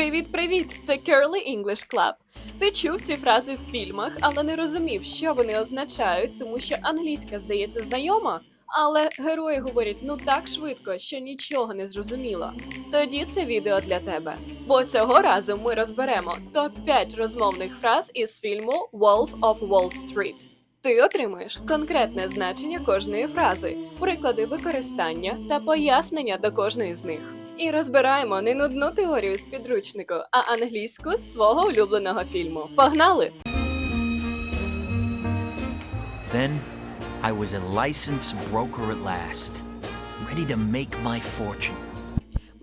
Привіт-привіт! Це Curly English Club. Ти чув ці фрази в фільмах, але не розумів, що вони означають, тому що англійська здається знайома. Але герої говорять ну так швидко, що нічого не зрозуміло. Тоді це відео для тебе. Бо цього разу ми розберемо топ-5 розмовних фраз із фільму Wolf of Wall Street. Ти отримуєш конкретне значення кожної фрази, приклади використання та пояснення до кожної з них. І розбираємо не нудну теорію з підручнику, а англійську з твого улюбленого фільму. Погнали! Then I was a licensed broker at last, ready to make my fortune.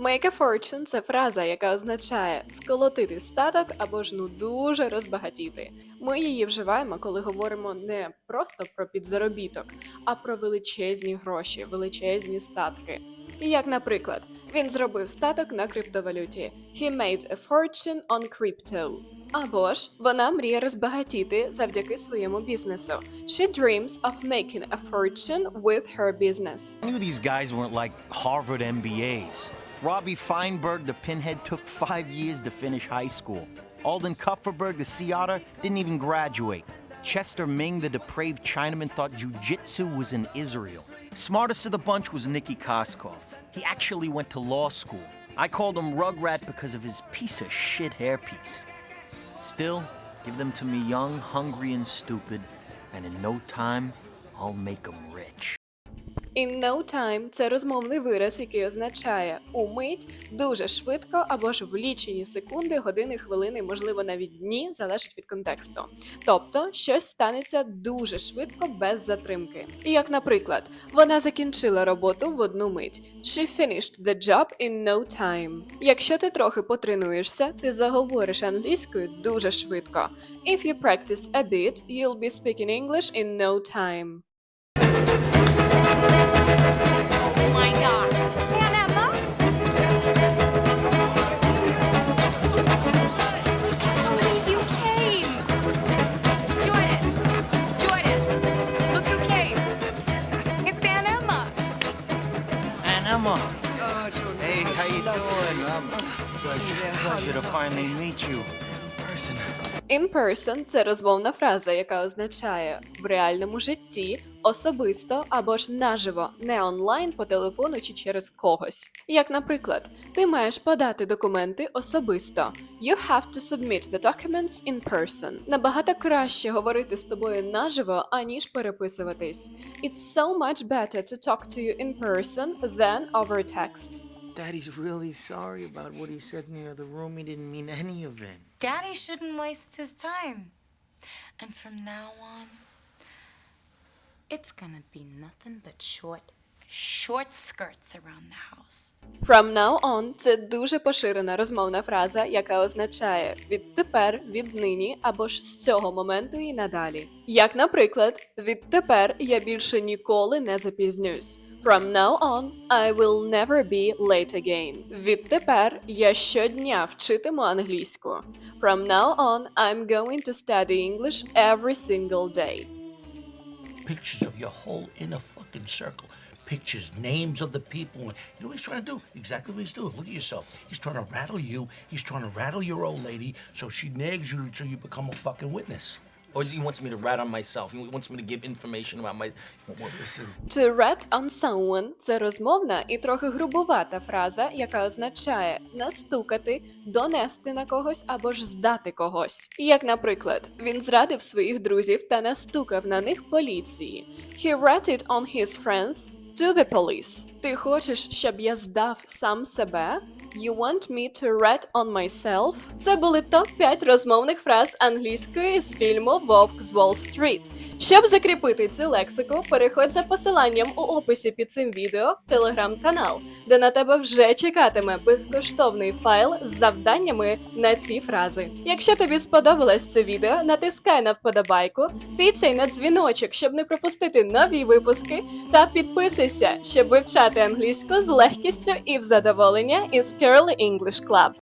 Make a fortune – це фраза, яка означає сколотити статок або ж ну дуже розбагатіти. Ми її вживаємо, коли говоримо не просто про підзаробіток, а про величезні гроші, величезні статки. І як, наприклад, він зробив статок на криптовалюті He made a fortune on crypto. Або ж вона мріє розбагатіти завдяки своєму бізнесу. She dreams of making a fortune with her business. I knew these guys weren't like Harvard MBAs. Robbie Feinberg, the pinhead, took five years to finish high school. Alden Kupferberg, the sea otter, didn't even graduate. Chester Ming, the depraved Chinaman, thought jujitsu was in Israel. Smartest of the bunch was Nicky Koskov. He actually went to law school. I called him Rugrat because of his piece of shit hairpiece. Still, give them to me young, hungry, and stupid, and in no time, I'll make them rich. In no time – це розмовний вираз, який означає умить, дуже швидко або ж в лічені секунди, години, хвилини, можливо, навіть дні, залежить від контексту. Тобто, щось станеться дуже швидко, без затримки. І як, наприклад, вона закінчила роботу в одну мить. She finished the job in no time. Якщо ти трохи потренуєшся, ти заговориш англійською дуже швидко. If you practice a bit, you'll be speaking English in no time. Oh my god. Aunt Emma? I believe you came. Jordan. Jordan. Look who came. It's Aunt Emma. And Emma. Hey, how you doing? Um, pleasure, pleasure to finally meet you. Person. In person – це розмовна фраза, яка означає в реальному житті, особисто або ж наживо, не онлайн по телефону чи через когось. Як, наприклад, ти маєш подати документи особисто. You have to submit the documents in person. Набагато краще говорити з тобою наживо, аніж переписуватись. It's so much better to talk to you in person than over text. Daddy's really sorry about what he said in the other room. He didn't mean any of it. Daddy shouldn't waste his time. And from now on, it's gonna be nothing but short, short skirts around the house. From now on – це дуже поширена розмовна фраза, яка означає відтепер, віднині або ж з цього моменту і надалі. Як, наприклад, відтепер я більше ніколи не запізнююсь. From now on, I will never be late again. Відтепер я щодня вчитиму англійську. From now on, I'm going to study English every single day. pictures of your whole inner fucking circle. Pictures, names of the people. You know what he's trying to do? Exactly what he's doing. Look at yourself. He's trying to rattle you. He's trying to rattle your old lady so she nags you so you become a fucking witness. Or he wants me to rat on myself. He wants me to give information about my. To rat on someone – це розмовна і трохи грубувата фраза, яка означає настукати, донести на когось або ж здати когось. Як, наприклад, він зрадив своїх друзів та настукав на них поліції. He ratted on his friends to the police. Ти хочеш, щоб я здав сам себе? You want me to rat on myself? Це були топ-5 розмовних фраз англійської з фільму Вовк з Street. Щоб закріпити цю лексику, переходь за посиланням у описі під цим відео в телеграм-канал, де на тебе вже чекатиме безкоштовний файл з завданнями на ці фрази. Якщо тобі сподобалось це відео, натискай на вподобайку, тицяй на дзвіночок, щоб не пропустити нові випуски, та підписуйся, щоб вивчати англійську з легкістю і в задоволення із Curly English Club.